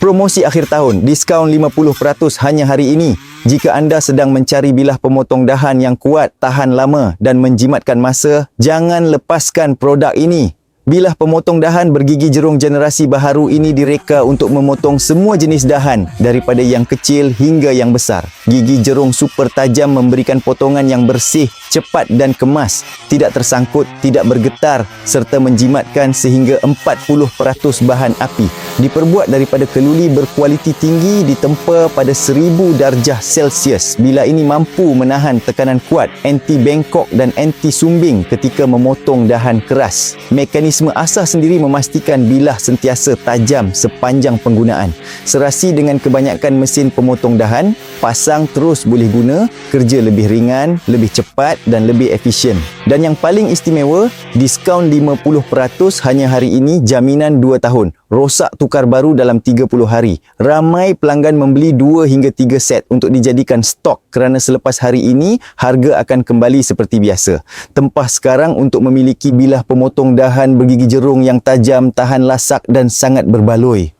Promosi akhir tahun, diskaun 50% hanya hari ini. Jika anda sedang mencari bilah pemotong dahan yang kuat, tahan lama dan menjimatkan masa, jangan lepaskan produk ini. Bilah pemotong dahan bergigi jerung generasi baharu ini direka untuk memotong semua jenis dahan daripada yang kecil hingga yang besar. Gigi jerung super tajam memberikan potongan yang bersih, cepat dan kemas, tidak tersangkut, tidak bergetar serta menjimatkan sehingga 40% bahan api. Diperbuat daripada keluli berkualiti tinggi ditempa pada 1000 darjah Celsius. Bila ini mampu menahan tekanan kuat, anti bengkok dan anti sumbing ketika memotong dahan keras. Mekanisme asah sendiri memastikan bilah sentiasa tajam sepanjang penggunaan. Serasi dengan kebanyakan mesin pemotong dahan, pasang terus boleh guna, kerja lebih ringan, lebih cepat dan lebih efisien. Dan yang paling istimewa, diskaun 50% hanya hari ini jaminan 2 tahun. Rosak tukar baru dalam 30 hari. Ramai pelanggan membeli 2 hingga 3 set untuk dijadikan stok kerana selepas hari ini harga akan kembali seperti biasa. Tempah sekarang untuk memiliki bilah pemotong dahan bergigi jerung yang tajam, tahan lasak dan sangat berbaloi.